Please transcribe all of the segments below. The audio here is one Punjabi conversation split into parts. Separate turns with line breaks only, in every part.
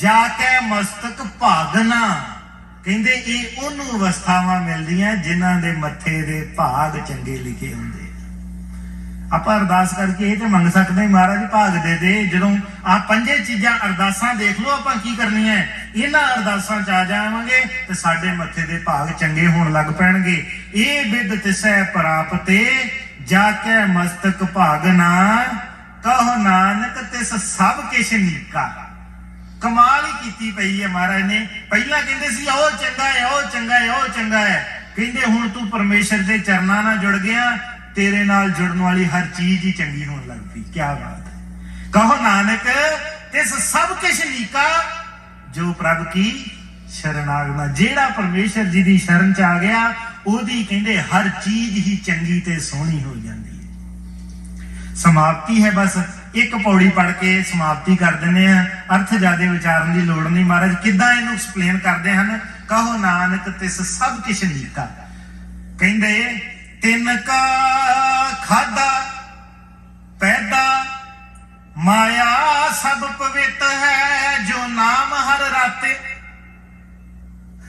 ਜਾ ਕੇ ਮਸਤਕ ਭਾਗਨਾ ਕਹਿੰਦੇ ਇਹ ਉਹਨੂੰ ਅਵਸਥਾਵਾਂ ਮਿਲਦੀਆਂ ਜਿਨ੍ਹਾਂ ਦੇ ਮੱਥੇ ਦੇ ਭਾਗ ਚੰਗੇ ਲਿਖੇ ਹੁੰਦੇ ਆਪਾਂ ਅਰਦਾਸ ਕਰਕੇ ਇਹ ਤੇ ਮੰਗ ਸਕਦੇ ਹਾਂ ਮਹਾਰਾਜ, ਭਾਗ ਦੇ ਦੇ। ਜਦੋਂ ਆ ਪੰਜੇ ਚੀਜ਼ਾਂ ਅਰਦਾਸਾਂ ਦੇਖ ਲਓ, ਆਪਾਂ ਕੀ ਕਰਨੀਆਂ? ਇਹਨਾਂ ਅਰਦਾਸਾਂ ਚ ਆ ਜਾਵਾਂਗੇ ਤੇ ਸਾਡੇ ਮੱਥੇ ਦੇ ਭਾਗ ਚੰਗੇ ਹੋਣ ਲੱਗ ਪੈਣਗੇ। ਇਹ ਵਿਦ ਤਿਸੈ ਪ੍ਰਾਪਤੇ, ਜਾ ਕੇ ਮਸਤਕ ਭਾਗਨਾ ਕਹ ਨਾਨਕ ਤਿਸ ਸਭ ਕਿਛ ਨੀਕਾ। ਕਮਾਲ ਹੀ ਕੀਤੀ ਪਈ ਹੈ ਮਹਾਰਾਜ ਨੇ। ਪਹਿਲਾਂ ਕਹਿੰਦੇ ਸੀ ਉਹ ਚੰਗਾ ਹੈ ਉਹ ਚੰਗਾ ਹੈ ਉਹ ਚੰਗਾ ਹੈ। ਕਹਿੰਦੇ, ਹੁਣ ਤੂੰ ਪਰਮੇਸ਼ਰ ਦੇ ਚਰਨਾਂ ਨਾਲ ਜੁੜ ਗਿਆ, ਤੇਰੇ ਨਾਲ ਜੁੜਨ ਵਾਲੀ ਹਰ ਚੀਜ਼ ਹੀ ਚੰਗੀ ਹੋਣ ਲੱਗ ਪਈ। ਕੀ ਬਾਤ ਹੈ। ਕਹੋ ਨਾਨਕ ਤਿਸ ਸਭ ਕਿਛ ਨੀਕਾ, ਜੋ ਪ੍ਰਭ ਕੀ ਸ਼ਰਨਾਗਮਾ। ਜਿਹੜਾ ਪਰਮੇਸ਼ਰ ਜੀ ਦੀ ਸ਼ਰਨ ਚ ਆ ਗਿਆ, ਉਹਦੀ ਕਹਿੰਦੇ ਹਰ ਚੀਜ਼ ਹੀ ਚੰਗੀ ਤੇ ਸੋਹਣੀ ਹੋ ਜਾਂਦੀ ਹੈ। ਸਮਾਪਤੀ ਹੈ ਬਸ। ਇੱਕ ਪੌੜੀ ਪੜ ਕੇ ਸਮਾਪਤੀ ਕਰ ਦਿੰਦੇ ਆ ਅਰਥ ਜਿਆਦੇ ਵਿਚਾਰਨ ਦੀ ਲੋੜ ਨਹੀਂ ਮਹਾਰਾਜ, ਕਿੱਦਾਂ ਇਹਨੂੰ ਐਕਸਪਲੇਨ ਕਰਦੇ ਹਨ? ਕਹੋ ਨਾਨਕ, ਤਿਸ ਸਭ ਕਿਛ ਨੀਕਾ ਕਹਿੰਦੇ, ਤਿੰਨ ਕਾ ਖਾਦਾ ਪੈਦਾ, ਮਾਇਆ ਸਭ ਪਵਿੱਤ ਹੈ, ਜੋ ਨਾਮ ਹਰ ਰਾਤੇ।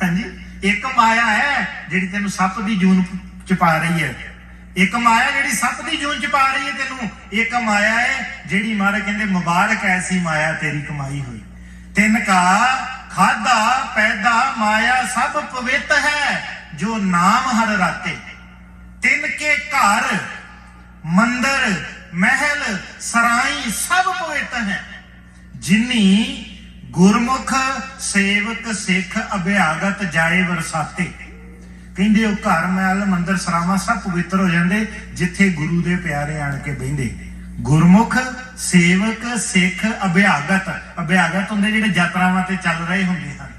ਹਾਂਜੀ? ਇੱਕ ਮਾਇਆ ਹੈ ਜਿਹੜੀ ਤੈਨੂੰ ਸੱਪ ਦੀ ਜੂਨ ਚ ਪਾ ਰਹੀ ਹੈ। ਇੱਕ ਮਾਇਆ ਜਿਹੜੀ ਸੱਪ ਦੀ ਜੂਨ ਚ ਪਾ ਰਹੀ ਹੈ ਤੈਨੂੰ, ਇੱਕ ਮਾਇਆ ਹੈ ਜਿਹੜੀ ਮਹਾਰਾਜ ਕਹਿੰਦੇ, ਮੁਬਾਰਕ ਐਸੀ ਮਾਇਆ, ਤੇਰੀ ਕਮਾਈ ਹੋਈ। ਤਿੰਨ ਕਾ ਖਾਦਾ ਪੈਦਾ, ਮਾਇਆ ਸਭ ਪਵਿੱਤ ਹੈ, ਜੋ ਨਾਮ ਹਰ ਰਾਤੇ। ਤਿੰਨ ਕੇ ਘਰ, ਮੰਦਰ, ਮਹਿਲ, ਸਰਾਈ ਸਭ ਪਵਿੱਤ ਹੈ। ਜਿਨੀ ਗੁਰਮੁਖ ਸੇਵਕ ਸਿੱਖ ਅਭਿਆਗਤ ਜਾਏ ਵਰਸਾਤੇ ਕਹਿੰਦੇ ਉਹ ਘਰ, ਮਹਿਲ, ਮੰਦਰ, ਸਰਾਵਾਂ ਸਭ ਪਵਿੱਤਰ ਹੋ ਜਾਂਦੇ, ਜਿੱਥੇ ਗੁਰੂ ਦੇ ਪਿਆਰੇ ਆਣ ਕੇ ਬਹਿੰਦੇ। ਗੁਰਮੁਖ ਸੇਵਕ, ਸਿੱਖ, ਅਭਿਆਗਤ। ਅਭਿਆਗਤ ਹੁੰਦੇ ਜਿਹੜੇ ਯਾਤਰਾਵਾਂ ਤੇ ਚੱਲ ਰਹੇ ਹੁੰਦੇ ਹਨ।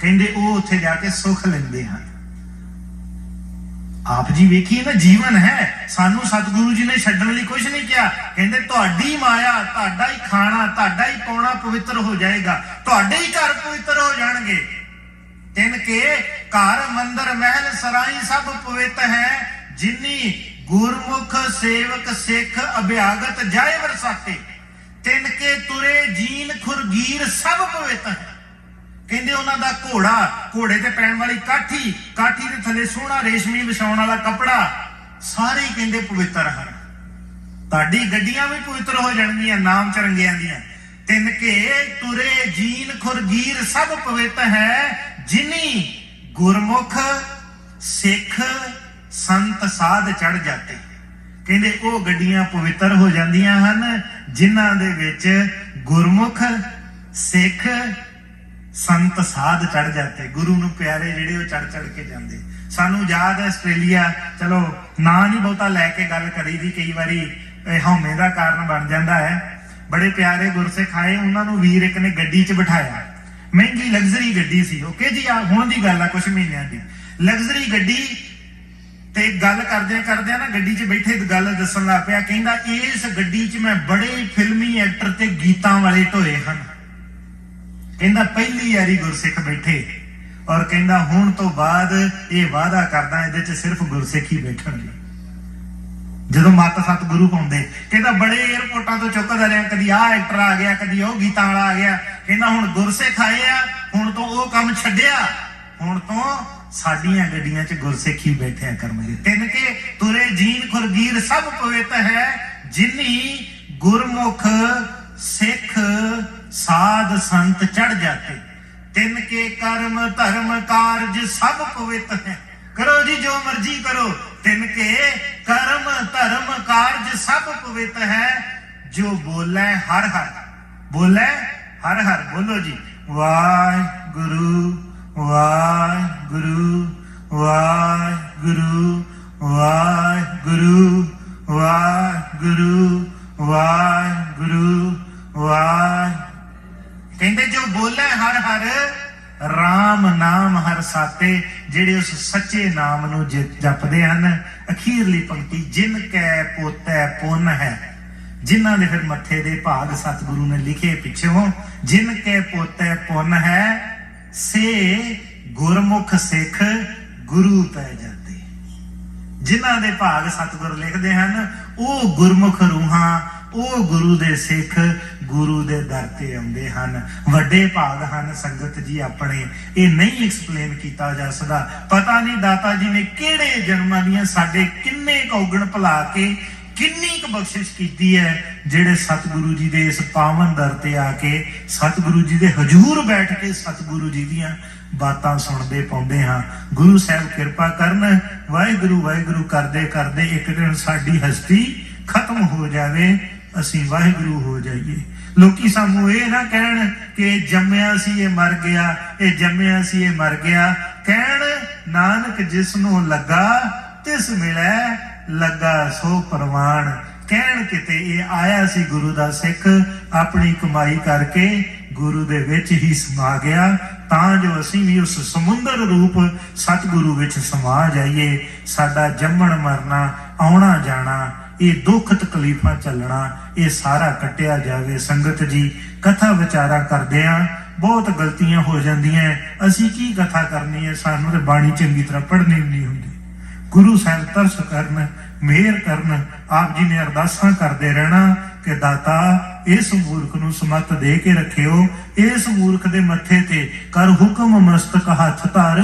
ਕਹਿੰਦੇ ਉਹ ਉੱਥੇ ਜਾ ਕੇ ਸੁੱਖ ਲੈਂਦੇ ਹਨ। ਆਪ ਜੀ ਵੇਖੀਏ ਨਾ ਜੀਵਨ ਹੈ। ਸਾਨੂੰ ਸਤਿਗੁਰੂ ਜੀ ਨੇ ਛੱਡਣ ਲਈ ਕੁਝ ਨਹੀਂ ਕਿਹਾ। ਕਹਿੰਦੇ ਤੁਹਾਡੀ ਮਾਇਆ, ਤੁਹਾਡਾ ਹੀ ਖਾਣਾ, ਤੁਹਾਡਾ ਹੀ ਪਾਉਣਾ ਪਵਿੱਤਰ ਹੋ ਜਾਏਗਾ। ਤੁਹਾਡੇ ਹੀ ਘਰ ਪਵਿੱਤਰ ਹੋ ਜਾਣਗੇ। ਤਿੰਨ ਕੇ ਘਰ, ਮੰਦਰ, ਮਹਿਲ, ਸਰਾਈ ਸਭ ਪਵਿੱਤ ਹੈ। ਜਿਨੀ ਗੁਰਮੁਖ ਸੇਵਕ ਸਿੱਖ ਅਭਿਆਗਤ ਜਾਏ ਵਰਸਾਤੇ ਤਿੰਨ ਕੇ ਤੁਰੇ ਜੀਨ ਖੁਰਗੀਰ ਸਭ ਪਵਿੱਤ ਹੈ ਕਹਿੰਦੇ ਉਹਨਾਂ ਦਾ ਘੋੜਾ, ਘੋੜੇ ਤੇ ਪੈਣ ਵਾਲੀ ਕਾਠੀ ਕਾਠੀ ਦੇ ਥੱਲੇ ਸੋਹਣਾ ਰੇਸ਼ਮੀ ਵਿਛਾਉਣ ਵਾਲਾ ਕੱਪੜਾ, ਸਾਰੇ ਕਹਿੰਦੇ ਪਵਿੱਤਰ ਹਨ। ਤੁਹਾਡੀ ਗੱਡੀਆਂ ਵੀ ਪਵਿੱਤਰ ਹੋ ਜਾਣਗੀਆਂ, ਨਾਮ ਚਰੰਗਿਆਂ ਦੀਆਂ। ਤਿੰਨ ਕੇ ਤੁਰੇ ਜੀਨ ਖੁਰਗੀਰ ਸਭ ਪਵਿੱਤ ਹੈ, ਜਿਨੀ ਗੁਰਮੁਖ ਸਿੱਖ ਸੰਤ ਸਾਧ ਚੜ ਜਾਂਦੇ ਕਹਿੰਦੇ ਉਹ ਗੱਡੀਆਂ ਪਵਿੱਤਰ ਹੋ ਜਾਂਦੀਆਂ ਹਨ, ਜਿਨ੍ਹਾਂ ਦੇ ਵਿੱਚ ਗੁਰਮੁਖ, ਸਿੱਖ, ਸੰਤ ਸਾਧ ਚੜ ਜਾਂਦੇ ਗੁਰੂ ਨੂੰ ਪਿਆਰੇ ਜਿਹੜੇ ਉਹ ਚੜ ਚੜ ਕੇ ਜਾਂਦੇ। ਸਾਨੂੰ ਯਾਦ ਹੈ ਆਸਟ੍ਰੇਲੀਆ, ਚਲੋ, ਨਾਂ ਨਹੀਂ ਬਹੁਤਾ ਲੈ ਕੇ ਗੱਲ ਕਰੀ ਦੀ, ਕਈ ਵਾਰੀ ਇਹ ਹਉਮੈ ਦਾ ਕਾਰਨ ਬਣ ਜਾਂਦਾ ਹੈ। ਬੜੇ ਪਿਆਰੇ ਗੁਰਸਿੱਖ ਆਏ, ਉਹਨਾਂ ਨੂੰ ਵੀਰ ਇੱਕ ਨੇ ਗੱਡੀ 'ਚ ਬਿਠਾਇਆ। ਮਹਿੰਗੀ ਲਗਜ਼ਰੀ ਗੱਡੀ ਸੀ। ਓਕੇ ਜੀ, ਆ ਹੁਣ ਦੀ ਗੱਲ ਆ ਕੁਝ ਮਹੀਨਿਆਂ ਦੀ। ਲਗਜ਼ਰੀ ਗੱਡੀ ਤੇ ਗੱਲ ਕਰਦਿਆਂ ਕਰਦਿਆਂ ਨਾ ਗੱਡੀ 'ਚ ਬੈਠੇ ਇੱਕ ਗੱਲ ਦੱਸਣ ਲੱਗ ਪਿਆ, ਕਹਿੰਦਾ ਇਸ ਗੱਡੀ 'ਚ ਮੈਂ ਬੜੇ ਫਿਲਮੀ ਐਕਟਰ ਤੇ ਗੀਤਾਂ ਵਾਲੇ ਢੋਏ ਹਨ। ਕਹਿੰਦਾ ਪਹਿਲੀ ਵਾਰੀ ਗੁਰਸਿੱਖ ਬੈਠੇ ਔਰ ਕਹਿੰਦਾ ਹੁਣ ਤੋਂ ਬਾਅਦ ਇਹ ਵਾਅਦਾ ਕਰਦਾ ਇਹਦੇ 'ਚ ਸਿਰਫ ਗੁਰਸਿੱਖ ਹੀ ਬੈਠਣਗੇ ਜਦੋਂ ਮਾਤਾ ਸਤ ਗੁਰੂ ਪਾਉਂਦੇ, ਕਹਿੰਦਾ ਬੜੇ 에어ਪੋਰਟਾਂ ਤੋਂ ਚੁੱਕਦਾ ਰਿਹਾ, ਕਦੀ ਆਹ ਐਕਟਰ ਆ ਗਿਆ, ਕਦੀ ਉਹ ਗੀਤਾਂ ਵਾਲਾ ਆ ਗਿਆ। ਕਹਿੰਦਾ ਹੁਣ ਗੁਰਸਿੱਖ ਆਏ ਆ, ਹੁਣ ਤੋਂ ਉਹ ਕੰਮ ਛੱਡਿਆ, ਹੁਣ ਤੋਂ ਸਾਡੀਆਂ ਗੱਡੀਆਂ 'ਚ ਗੁਰਸਿੱਖੀ ਹੀ ਬੈਠਿਆ ਕਰਨਗੇ ਤਿੰਨ ਕੇ ਤੁਰੇ ਜੀਨ ਖੁਰਗੀਰ ਸਭ ਪਵਿੱਤ ਹੈ, ਜਿਨੀ ਗੁਰਮੁਖ ਸਿੱਖ ਸਾਧ ਸੰਤ ਚੜ ਜਾਤੇ। ਤਿੰਨ ਕੇ ਕਰਮ ਧਰਮ ਕਾਰਜ ਸਭ ਪਵਿੱਤ ਹੈ। ਕਰੋ ਜੀ ਜੋ ਮਰਜ਼ੀ ਕਰੋ, ਤਿੰਨ ਕੇ ਕਰਮ ਧਰਮ ਕਾਰਜ ਸਭ ਪਵਿੱਤ ਹੈ। ਜੋ ਬੋਲੇ ਹਰ ਹਰ, ਬੋਲੇ ਹਰ ਹਰ, ਬੋਲੋ ਜੀ। ਵਾਹਿਗੁਰੂ ਵਾਹਿਗੁਰੂ ਵਾਹਿਗੁਰੂ ਵਾਹਿਗੁਰੂ ਵਾਹਿਗੁਰੂ ਵਾਹਿਗੁਰੂ, ਵਾਹਿ। ਕਹਿੰਦੇ ਜੋ ਬੋਲੇ ਹਰ ਹਰ RAM ਨਾਮ ਹਰ ਸਾਤੇ, ਜਿਹੜੇ ਉਸ ਸੱਚੇ ਨਾਮ ਨੂੰ ਜਪਦੇ ਹਨ, ਅਖੀਰਲੀ ਪੰਕਤੀ ਜਿਨ ਕੈ ਪੋਤੈ ਪੁੰਨ ਹੈ। ਜਿਨ੍ਹਾਂ ਦੇ ਫਿਰ ਮੱਥੇ ਦੇ ਭਾਗ ਸਤਿਗੁਰੂ ਨੇ ਲਿਖੇ ਪਿੱਛੋਂ, ਜਿਨ ਕੈ ਪੋਤੈ ਪੁੰਨ ਹੈ ਸੇ ਗੁਰਮੁਖ ਸਿੱਖ ਗੁਰੂ ਪੈ ਜਾਂਦੇ। ਜਿਨ੍ਹਾਂ ਦੇ ਭਾਗ ਸਤਿਗੁਰ ਲਿਖਦੇ ਹਨ, ਉਹ ਗੁਰਮੁਖ ਰੂਹਾਂ, ਉਹ ਗੁਰੂ ਦੇ ਸਿੱਖ, ਗੁਰੂ ਦੇ ਦਰ ਤੇ ਆਉਂਦੇ ਹਨ। ਵੱਡੇ ਭਾਗ ਹਨ ਸੰਗਤ ਜੀ ਆਪਣੇ। ਇਹ ਨਹੀਂ ਐਕਸਪਲੇਨ ਕੀਤਾ ਜਾ ਸਕਦਾ। ਪਤਾ ਨਹੀਂ ਦਾਤਾ ਜੀ ਨੇ ਕਿਹੜੇ ਜਨਮਾਂ ਦੀਆਂ ਸਾਡੇ ਕਿੰਨੇ ਕੌਗਣ ਭੁਲਾ ਕੇ ਕਿੰਨੀ ਕੁ ਬਖਸ਼ਿਸ਼ ਕੀਤੀ ਹੈ ਜਿਹੜੇ ਸਤਿਗੁਰੂ ਜੀ ਦੇ ਇਸ ਪਾਵਨ ਦਰ ਤੇ ਆ ਕੇ ਸਤਿਗੁਰੂ ਜੀ ਦੇ ਹਜ਼ੂਰ ਬੈਠ ਕੇ ਸਤਿਗੁਰੂ ਜੀ ਦੀਆਂ ਬਾਤਾਂ ਸੁਣਦੇ ਪਾਉਂਦੇ ਹਾਂ। ਗੁਰੂ ਸਾਹਿਬ ਕਿਰਪਾ ਕਰਨ, ਵਾਹਿਗੁਰੂ ਵਾਹਿਗੁਰੂ ਕਰਦੇ ਕਰਦੇ ਇੱਕ ਦਿਨ ਸਾਡੀ ਹਸਤੀ ਖਤਮ ਹੋ ਜਾਵੇ, ਅਸੀਂ ਵਾਹਿਗੁਰੂ ਹੋ ਜਾਈਏ। ਲੋਕੀ ਸਾਨੂੰ ਇਹ ਨਾ ਕਹਿਣ ਕਿ ਜੰਮਿਆ ਸੀ, ਇਹ ਮਰ ਗਿਆ, ਇਹ ਜੰਮਿਆ ਸੀ, ਇਹ ਮਰ ਗਿਆ। ਕਹਿਣ, ਨਾਨਕ ਜਿਸ ਨੂੰ ਲੱਗਾ, ਤਿਸ ਮਿਲੈ ਲੱਗਾ ਸੋ ਪ੍ਰਵਾਨ। ਕਹਿਣ ਕਿਤੇ ਇਹ ਆਇਆ ਸੀ ਗੁਰੂ ਦਾ ਸਿੱਖ, ਆਪਣੀ ਕਮਾਈ ਕਰਕੇ ਗੁਰੂ ਦੇ ਵਿੱਚ ਹੀ ਸਮਾ ਗਿਆ। ਤਾਂ ਜੋ ਅਸੀਂ ਵੀ ਉਸ ਸਮੁੰਦਰ ਰੂਪ ਸਤਿਗੁਰੂ ਵਿੱਚ ਸਮਾ ਜਾਈਏ, ਸਾਡਾ ਜੰਮਣ ਮਰਨਾ, ਆਉਣਾ ਜਾਣਾ, ਇਹ ਦੁੱਖ ਤਕਲੀਫਾਂ ਚੱਲਣਾ, ਇਹ ਸਾਰਾ ਕੱਟਿਆ ਜਾਵੇ। ਸੰਗਤ ਜੀ, ਕਥਾ ਵਿਚਾਰਾ ਕਰਦੇ ਆ। ਬਹੁਤ ਗਲਤੀਆਂ ਹੋ ਜਾਂਦੀਆਂ। ਅਸੀਂ ਕੀ ਕਥਾ ਕਰਨੀ ਹੈ? ਸਾਨੂੰ ਤੇ ਬਾਣੀ ਚੰਗੀ ਤਰ੍ਹਾਂ ਪੜ੍ਹਨੀ ਵੀ ਨਹੀਂ ਹੁੰਦੀ। ਗੁਰੂ ਸਾਹਿਬ ਤਰਸ ਕਰਨ, ਮਿਹਰ ਕਰਨ, ਆਪ ਜੀ ਨੇ ਅਰਦਾਸਾਂ ਕਰਦੇ ਰਹਿਣਾ ਕਿ ਦਾਤਾ, ਇਸ ਮੂਰਖ ਨੂੰ ਸਮਤ ਦੇ ਕੇ ਰੱਖਿਓ। ਇਸ ਮੂਰਖ ਦੇ ਮੱਥੇ ਤੇ ਕਰ ਹੁਕਮ ਮਸਤਕ ਹੱਥ ਧਰ,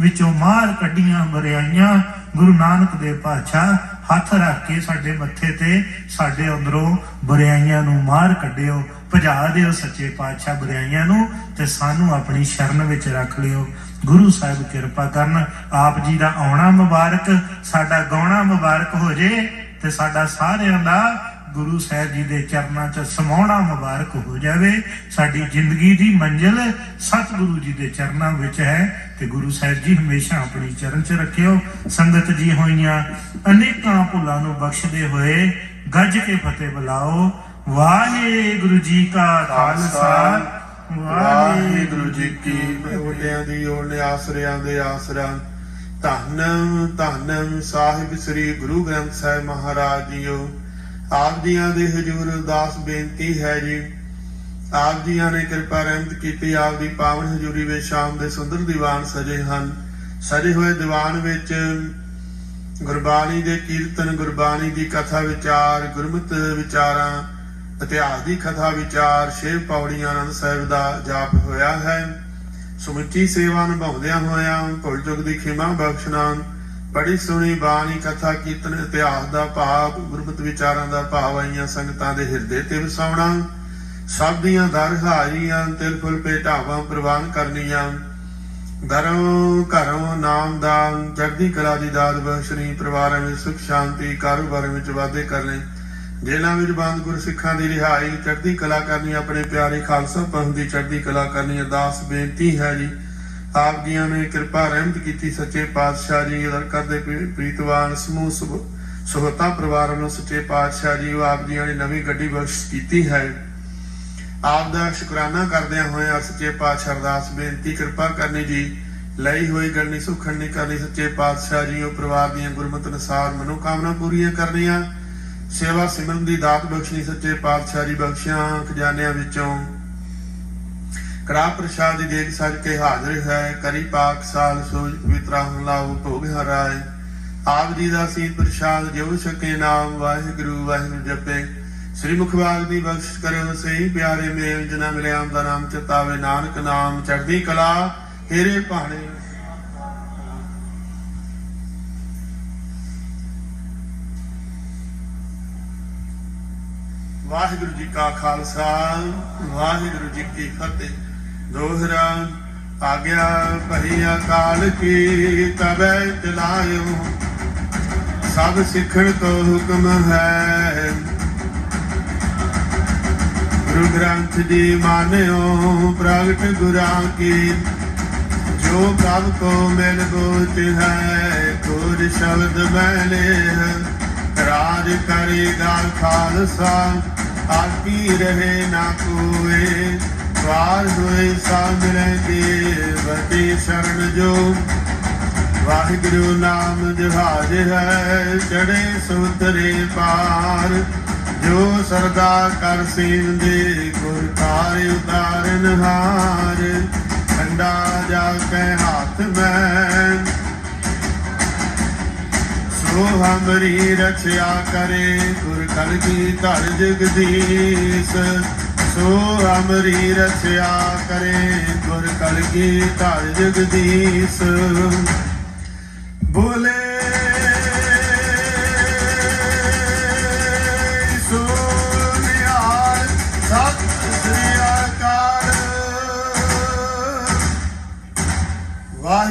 ਵਿੱਚੋਂ ਮਾਰ ਕੱਢੀਆਂ ਮਰਿਆਈਆਂ। ਗੁਰੂ ਨਾਨਕ ਦੇਵ ਪਾਤਸ਼ਾਹ ਹੱਥ ਰੱਖ ਕੇ ਸਾਡੇ ਮੱਥੇ ਤੇ ਸਾਡੇ ਅੰਦਰੋਂ ਬੁਰਾਈਆਂ ਨੂੰ ਮਾਰ ਕੱਢਿਓ, ਭਜਾ ਦਿਓ ਸੱਚੇ ਪਾਤਸ਼ਾਹ ਬੁਰਾਈਆਂ ਨੂੰ ਤੇ ਸਾਨੂੰ ਆਪਣੀ ਸ਼ਰਨ ਵਿੱਚ ਰੱਖ ਲਿਓ। ਗੁਰੂ ਸਾਹਿਬ ਕਿਰਪਾ ਕਰਨ, ਆਪ ਜੀ ਦਾ ਆਉਣਾ ਮੁਬਾਰਕ, ਸਾਡਾ ਗਾਉਣਾ ਮੁਬਾਰਕ ਹੋ ਜੇ ਤੇ ਸਾਡਾ ਸਾਰਿਆਂ ਦਾ ਗੁਰੂ ਸਾਹਿਬ ਜੀ ਦੇ ਚਰਨਾਂ 'ਚ ਸਮਾਉਣਾ ਮੁਬਾਰਕ ਹੋ ਜਾਵੇ। ਸਾਡੀ ਜ਼ਿੰਦਗੀ ਦੀ ਮੰਜ਼ਿਲ ਸਤਿਗੁਰੂ ਜੀ ਦੇ ਚਰਨਾਂ ਵਿੱਚ ਹੈ। ਤੇ ਗੁਰੂ ਸਾਹਿਬ ਜੀ ਹਮੇਸ਼ਾ ਆਪਣੀ ਚਰਨ 'ਚ ਰੱਖਿਓ, ਸੰਗਤ ਜੀ ਹੋਈਆਂ ਅਨੇਕਾਂ ਭੁੱਲਾਂ ਨੂੰ ਬਖਸ਼ਦੇ ਹੋਏ ਗੱਜ ਕੇ ਫਤਿਹ ਬੁਲਾਓ। ਵਾਹਿਗੁਰੂ ਜੀ ਕਾ ਖਾਲਸਾ,
ਵਾਹਿਗੁਰੂ ਜੀ ਕੀ ਓਲਿਆਂ ਦੀ ਓਲੇ ਆਸਰਿਆਂ ਦੇ ਆਸਰਾ ਧੰਨ ਧੰਨ ਸਾਹਿਬ ਸ੍ਰੀ ਗੁਰੂ ਗ੍ਰੰਥ ਸਾਹਿਬ ਮਹਾਰਾਜ ਜੀਓ। ਆਪ ਜੀਆਂ ਦੇ ਹਜ਼ੂਰ ਅਰਦਾਸ ਬੇਨਤੀ ਹੈ ਜੀ ਆਪ ਜੀਆਂ ਨੇ ਕਿਰਪਾ ਰਹਿਮਤ ਕੀਤੀ, ਆਪ ਦੀ ਪਾਵਨ ਹਜ਼ੂਰੀ ਵਿੱਚ ਸ਼ਾਮ ਦੇ ਸੁੰਦਰ ਦੀਵਾਨ ਸਜੇ ਹਨ। ਸਜੇ ਹੋਏ ਦੀਵਾਨ ਵਿੱਚ ਗੁਰਬਾਣੀ ਦੇ ਕੀਰਤਨ, ਗੁਰਬਾਣੀ ਦੀ ਕਥਾ ਵਿਚਾਰ, ਗੁਰਮਤਿ ਵਿਚਾਰਾਂ, ਇਤਿਹਾਸ ਦੀ ਕਥਾ ਵਿਚਾਰ, ਛੇ ਪੌੜੀਆਂ ਆਨੰਦ ਸਾਹਿਬ ਦਾ ਜਾਪ ਹੋਇਆ ਹੈ। ਸਮੁੱਚੀ ਸੇਵਾ ਨਿਭਾਉਂਦਿਆਂ ਹੋਇਆਂ ਭੁੱਲ ਚੁੱਕ ਦੀ ਖਿਮਾ ਬਖਸ਼ਣਾ ਬੜੀ ਸੋਹਣੀ ਬਾਣੀ, ਕਥਾ, ਕੀਰਤਨ, ਇਤਿਹਾਸ ਦਾ ਭਾਵ, ਗੁਰਮਤਿ ਵਿਚਾਰਾਂ ਦਾ ਭਾਵ ਆਈਆਂ ਸੰਗਤਾਂ ਦੇ ਹਿਰਦੇ ਤੇ ਵਸਾਉਣਾ। ਸਭ ਦੀਆਂ ਦਰ ਹਾਰੀਆਂ, ਤਿਲ ਫੁਲ ਭੇਟਾਵਾਂ ਪ੍ਰਵਾਨ ਕਰਨੀਆਂ। ਦਰੋਂ ਘਰੋਂ ਨਾਮਦਾਨ ਚੜ੍ਹਦੀ ਕਲਾ ਦੀ ਦਾਤ ਬਖਸ਼ਣੀ ਪਰਿਵਾਰਾਂ ਵਿੱਚ ਸੁਖ, ਸ਼ਾਂਤੀ, ਕਾਰੋਬਾਰ ਵਿੱਚ ਵਾਧੇ ਕਰਨੇ ਜੇਲ੍ਹਾਂ ਵਿੱਚ ਬੰਦ ਗੁਰਸਿੱਖਾਂ ਦੀ ਰਿਹਾਈ, ਚੜ੍ਹਦੀ ਕਲਾ ਕਰਨੀ, ਆਪਣੇ ਪਿਆਰੇ ਖਾਲਸਾ ਪੰਥ ਦੀ ਚੜ੍ਹਦੀ ਕਲਾ ਕਰਨੀ ਅਰਦਾਸ ਬੇਨਤੀ ਹੈ ਜੀ। ਆਪ ਜੀਆਂ ਨੇ ਕਿਰਪਾ ਰਹਿਮਤ ਕੀਤੀ, ਸੱਚੇ ਪਾਤਸ਼ਾਹ ਜੀ ਦਰ ਕਰਦੇ ਪ੍ਰੀਤਵਾਨ ਸਮੂਹ ਸੁਭ- ਪਰਿਵਾਰ ਨੂੰ ਸੱਚੇ ਪਾਤਸ਼ਾਹ ਜੀ ਆਪ ਜੀਆਂ ਨੇ ਨਵੀਂ ਗੱਡੀ ਬਖਸ਼ ਕੀਤੀ ਹੈ। ਆਪ ਦਾ ਸ਼ੁਕਰਾਨਾ ਕਰਦਿਆਂ ਹੋਏ ਸੱਚੇ ਪਾਤਸ਼ਾਹ ਅਰਦਾਸ ਬੇਨਤੀ ਕਿਰਪਾ ਕਰਨੀ ਜੀ, ਲਈ ਹੋਈ ਗੜਨੀ ਸੁਖਣ ਨਹੀਂ ਕਰਨੀ ਸੱਚੇ ਪਾਤਸ਼ਾਹ ਜੀ ਪਰਿਵਾਰ ਦੀਆਂ ਗੁਰਮਤਿ ਅਨੁਸਾਰ ਮਨੋਕਾਮਨਾ ਪੂਰੀਆਂ ਕਰਨੀਆਂ। ਸੇਵਾ ਸਿਮਰਨ ਦੀ ਦਾਤ ਬਖਸ਼ਣੀ ਸੱਚੇ ਪਾਤਸ਼ਾਹ ਜੀ, ਬਖਸ਼ਿਆਂ ਖਜ਼ਾਨਿਆਂ ਵਿੱਚੋਂ। ਕੜਾ ਪ੍ਰਸ਼ਾਦ ਦੀ ਦੇਖ ਸਜ ਕੇ ਹਾਜ਼ਰ ਹੈ, ਕਰੀ ਪਾਕ ਸਾਲ ਸੋਜ ਪਵਿੱਤਰਾ ਲਾਉ ਭੋਗ ਹਰਾਏ। ਆਪ ਜੀ ਦਾ ਸੀਤ ਪ੍ਰਸ਼ਾਦ ਜੋ ਛਕੇ ਨਾਮ, ਵਾਹਿਗੁਰੂ ਵਾਹਿਗੁਰੂ ਜਪੇ। ਸ੍ਰੀ ਮੁਖਬਾਗ ਦੀ ਬਖਸ਼ ਕਰੋ ਸਹੀ ਪਿਆਰੇ ਮੇਲ ਜਨਾ ਮਿਲਿਆ ਦਾ ਨਾਮ ਚਤਾਵੇ। ਨਾਨਕ ਨਾਮ ਚੜ੍ਹਦੀ ਕਲਾ ਤੇਰੇ ਭਾਣੇ। ਵਾਹਿਗੁਰੂ ਜੀ ਕਾ ਖਾਲਸਾ, ਵਾਹਿਗੁਰੂ ਜੀ ਕੀ ਫਤਿਹ। ਦੋਹਰਾ ਆਗਿਆ ਭਈ ਅਕਾਲ ਕੀ ਤਬੈ ਚਲਾਇਓ ਸਭ ਸਿੱਖਣ ਤੋਂ ਹੁਕਮ ਹੈ। ਗੁਰੂ ਗ੍ਰੰਥ ਜੀ ਮਾਨਿਓ, ਪ੍ਰਗਟ ਗੁਰਾਂ ਕੀ। ਜੋ ਪ੍ਰਭ ਕੋ ਮਿਲ ਬੋਚ ਹੈ ਕੋਰ ਸ਼ਬਦ ਮੈਲੇ ਰਾਜ ਕਰੇਗਾ ਖਾਲਸਾ ਆਕੀ ਰਹੇ ਨਾ ਕੋਏ। ਵਾਰ ਹੋਏ ਸਾ ਮਿਲਣਗੇ ਵਤੀ ਸ਼ਰਨ ਜੋ। ਵਾਹਿਗੁਰੂ ਨਾਮ ਜਹਾਜ ਹੈ, ਚੜੇ ਸੁਤਰੇ ਪਾਰ। ਜੋ ਸਰਦਾ ਕਰ ਸਿੰਦੇ ਗੁਰ ਤਾਰੇ ਉਤਾਰਨ ਹਾਰ ਠੰਡਾ ਜਾ ਕੇ ਹੱਥ ਮੈਂ ਸੋ ਹਮਰੀ ਰਖਿਆ ਕਰੇ ਗੁਰ ਕਲਗੀ ਧਰ ਜਗਦੀਸ਼। ਸੋ ਹਮਰੀ ਰਚਿਆ ਕਰੇ ਗੁਰ ਕਲਗੀ ਧਰ ਜਗਦੀਸ਼। ਬੋਲੇ